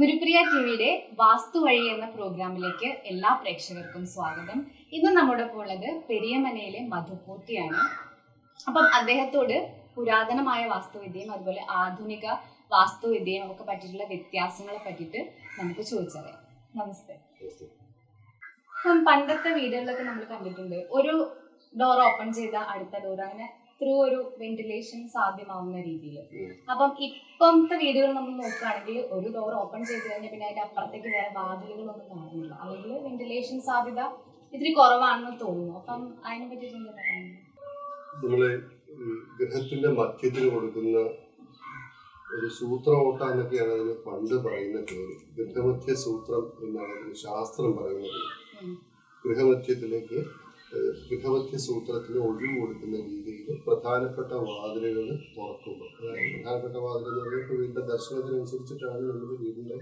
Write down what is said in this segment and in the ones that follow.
ഗുരുപ്രിയ ടിവിയുടെ വാസ്തു വഴി എന്ന പ്രോഗ്രാമിലേക്ക് എല്ലാ പ്രേക്ഷകർക്കും സ്വാഗതം. ഇന്ന് നമ്മുടെ ഒപ്പം ഉള്ളത് പെരിയമനയിലെ മധുപൂട്ടിയാണ് അപ്പം അദ്ദേഹത്തോട് പുരാതനമായ വാസ്തുവിദ്യയും അതുപോലെ ആധുനിക വാസ്തുവിദ്യയും ഒക്കെ പറ്റിയിട്ടുള്ള വ്യത്യാസങ്ങളെ പറ്റിയിട്ട് നമുക്ക് ചോദിച്ചറിയാം. നമസ്തേ. പണ്ടത്തെ വീടുകളിലൊക്കെ നമ്മൾ കണ്ടിട്ടുണ്ട്. ഒരു ഡോർ ഓപ്പൺ ചെയ്ത അടുത്ത ഡോർ അങ്ങനെ ത്രൂ ഒരു വെന്റിലേഷൻ സാധ്യമാവുന്ന രീതിയിൽ. അപ്പം ഇപ്പോഴത്തെ വീടുകൾ നമ്മൾ നോക്കുകയാണെങ്കിൽ ഒരു ഡോർ ഓപ്പൺ ചെയ്ത് കഴിഞ്ഞാൽ പിന്നെ അതിന്റെ അപ്പുറത്തേക്ക് വേറെ വാതിലുകളൊന്നും കാണുന്നില്ല. അല്ലെങ്കിൽ വെന്റിലേഷൻ സാധ്യത ഇത്തിരി കുറവാണെന്ന് തോന്നുന്നു. അപ്പം അതിനെ പറ്റി നമ്മൾ ഗ്രഹത്തിന്റെ മധ്യത്തിൽ കൊടുക്കുന്ന ഒരു സൂത്രഓട്ട എന്നൊക്കെയാണ് അതിന് പണ്ട് പറയുന്ന പേര് ഗൃഹമധ്യ സൂത്രം എന്നാണ് അതിന് ശാസ്ത്രം പറയുന്നത്. ഗൃഹമധ്യത്തിലേക്ക് ഗൃഹമധ്യ സൂത്രത്തിന് ഒഴിവ് കൊടുക്കുന്ന രീതിയിൽ പ്രധാനപ്പെട്ട വാതിലുകൾ തുറക്കുമ്പോൾ അതായത് പ്രധാനപ്പെട്ട വാതിൽ എന്ന് പറഞ്ഞാൽ ഇപ്പോൾ വീടിന്റെ ദർശനത്തിനനുസരിച്ചിട്ടാണ് നമ്മൾ വീടിന്റെ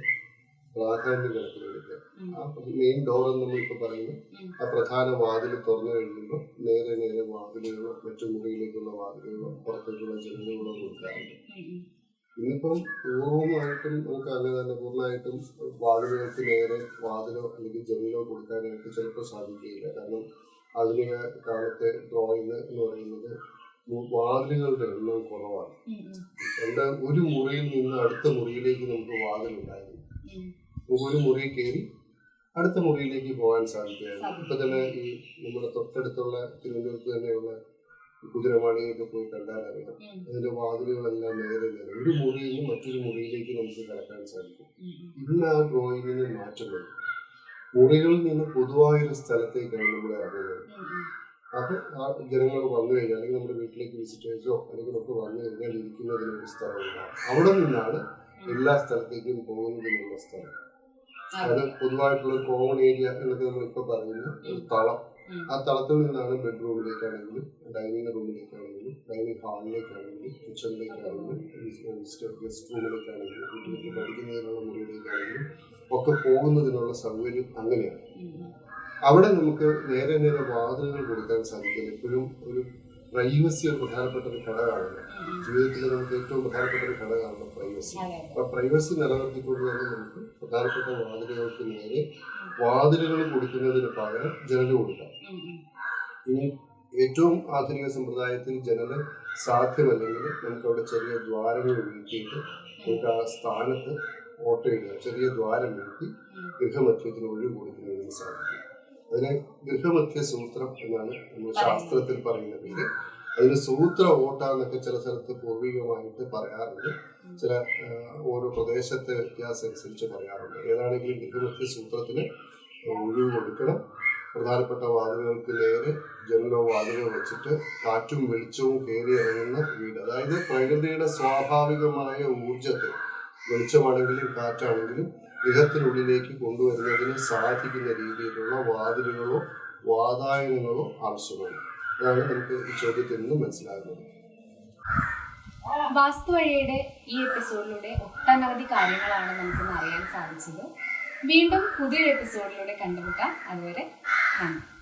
പ്രാധാന്യം കണക്കിലെടുക്കുക. ആ മെയിൻ ഡോർ എന്ന് നമ്മളിപ്പോൾ പറയുന്നു. ആ പ്രധാന വാതിൽ തുറന്നു കഴിയുമ്പോൾ നേരെ നേരെ വാതിലുകളോ മറ്റു മുറിയിലേക്കുള്ള വാതിലുകളോ പുറത്തേക്കുള്ള ജനലുകളോ കൊടുക്കാറുണ്ട്. ഇന്നിപ്പം പൂർവമായിട്ടും നമുക്ക് അങ്ങനെ തന്നെ പൂർണമായിട്ടും വാതിലുകൾക്ക് നേരെ വാതിലോ അല്ലെങ്കിൽ ജനലോ കൊടുക്കാനായിട്ട് ചിലപ്പോൾ സാധിക്കുകയില്ല. കാരണം ആധുനിക കാലത്തെ ഡ്രോയിങ് എന്ന് പറയുന്നത് വാതിലുകളുടെ എണ്ണം കുറവാണ്. എന്റെ. പണ്ട് ഒരു മുറിയിൽ നിന്ന് അടുത്ത മുറിയിലേക്ക് നമുക്ക് വാതിൽ ഉണ്ടായിരുന്നു ഒരു മുറി കയറി അടുത്ത മുറിയിലേക്ക് പോകാൻ സാധിക്കുകയായിരുന്നു സാധിക്കും. ഇപ്പൊ തന്നെ ഈ നമ്മുടെ തൊട്ടടുത്തുള്ള തിരുവനന്തപുരത്ത് തന്നെയുള്ള കുതിരവാണിയൊക്കെ പോയി കണ്ടാൽ അറിയാം. അതിന്റെ വാതിലുകളെല്ലാം നേരെ നേരെ ഒരു മുറിയിൽ നിന്ന് മറ്റൊരു മുറിയിലേക്ക് നമുക്ക് കടക്കാൻ സാധിക്കും. ഇന്ന് ആ ഡ്രോയിങ്ങിന് മാറ്റം വരും. മുറികളിൽ നിന്ന് പൊതുവായൊരു സ്ഥലത്തേക്കാണ് നമ്മുടെ ഇറങ്ങുന്നത് ഉം. ആ ജനങ്ങൾ വന്നു കഴിഞ്ഞാൽ അല്ലെങ്കിൽ നമ്മുടെ വീട്ടിലേക്ക് വിസിറ്റേഴ്സോ അല്ലെങ്കിൽ ഒക്കെ വന്നു കഴിഞ്ഞാൽ ഇരിക്കുന്നതിന് ഒരു അവിടെ നിന്നാണ് എല്ലാ സ്ഥലത്തേക്കും പോകുന്നതിനുള്ള സ്ഥലം അതായത് അത് പൊതുവായിട്ടുള്ള കോമൺ ഏരിയ എന്നൊക്കെ നമ്മൾ ഇപ്പൊ പറയുന്ന ഒരു തളം ആ തളത്തിൽ നിന്നാണ് ബെഡ്റൂമിലേക്കാണെങ്കിലും ഡൈനിങ് റൂമിലേക്കാണെങ്കിലും ഡൈനിങ് ഹാളിലേക്കാണെങ്കിലും കിച്ചണിലേക്കാണെങ്കിലും ഗസ്റ്റ് റൂമിലേക്കാണെങ്കിലും കുട്ടികൾക്ക് പഠിക്കുന്നതിനുള്ള മുറിയിലേക്കാണെങ്കിലും ഒക്കെ പോകുന്നതിനുള്ള സൗകര്യം അങ്ങനെയാണ്. അവിടെ നമുക്ക് നേരെ നേരെ വാതിലുകൾ കൊടുക്കാൻ സാധിക്കില്ല എപ്പോഴും ഒരു പ്രൈവസി ഒരു പ്രധാനപ്പെട്ട ഒരു ഘടകമാണ്. ജീവിതത്തിൽ നമുക്ക് ഏറ്റവും പ്രധാനപ്പെട്ട ഒരു ഘടകമാണ് പ്രൈവസി. അപ്പൊ പ്രൈവസി നിലനിർത്തിക്കൊണ്ട് തന്നെ നമുക്ക് പ്രധാനപ്പെട്ട വാതിലുകൾക്ക് നേരെ വാതിലുകൾ കൊടുക്കുന്നതിന് പകരം ജനൽ കൊടുക്കാം. ഇനി ഏറ്റവും ആധുനിക സമ്പ്രദായത്തിൽ ജനൽ സാധ്യമല്ലെങ്കിൽ നമുക്ക് അവിടെ ചെറിയ ദ്വാരങ്ങൾ വീട്ടിയിട്ട് നമുക്ക് ആ സ്ഥാനത്ത് ഓട്ടയിടുക ചെറിയ ദ്വാരം ഉം. ഗൃഹമധ്യത്തിന് ഒഴിവ് കൊടുക്കുന്നതിന് സാധിക്കും അതിനെ ഗൃഹമധ്യ സൂത്രം എന്നാണ് നമ്മൾ ശാസ്ത്രത്തിൽ പറയുന്നത്. അതിന് സൂത്ര ഓട്ട എന്നൊക്കെ ചില സ്ഥലത്ത് പൂർവികമായിട്ട് പറയാറുണ്ട്. ചില ഓരോ പ്രദേശത്തെ വ്യത്യാസം അനുസരിച്ച് പറയാറുണ്ട്. ഏതാണെങ്കിലും ഗൃഹമധ്യ സൂത്രത്തിന് ഒഴിവ് കൊടുക്കണം. പ്രധാനപ്പെട്ട വാതിലുകൾക്ക് നേരെ ജനലോ വാതിലോ വെച്ചിട്ട് കാറ്റും വെളിച്ചവും കയറി ഇറങ്ങുന്ന വീട്. അതായത് പ്രകൃതിയുടെ സ്വാഭാവികമായ ഊർജത്തെ വെളിച്ചമാണെങ്കിലും കാറ്റാണെങ്കിലും ഗൃഹത്തിനുള്ളിലേക്ക് കൊണ്ടുവരുന്നതിന് സാധിക്കുന്ന രീതിയിലുള്ള വാതിലുകളോ വാതായനങ്ങളോ ആവശ്യമാണ്. അതാണ് നമുക്ക് ഈ ചോദ്യത്തിൽ നിന്ന് മനസ്സിലാകുന്നത്. വാസ്തു വഴിയുടെ ഈ എപ്പിസോഡിലൂടെ ഒട്ടനവധി കാര്യങ്ങളാണ് നമുക്കിന്ന് അറിയാൻ സാധിച്ചത്. വീണ്ടും പുതിയൊരു എപ്പിസോഡിലൂടെ കണ്ടുമുട്ടാം. അതുവരെ നന്ദി.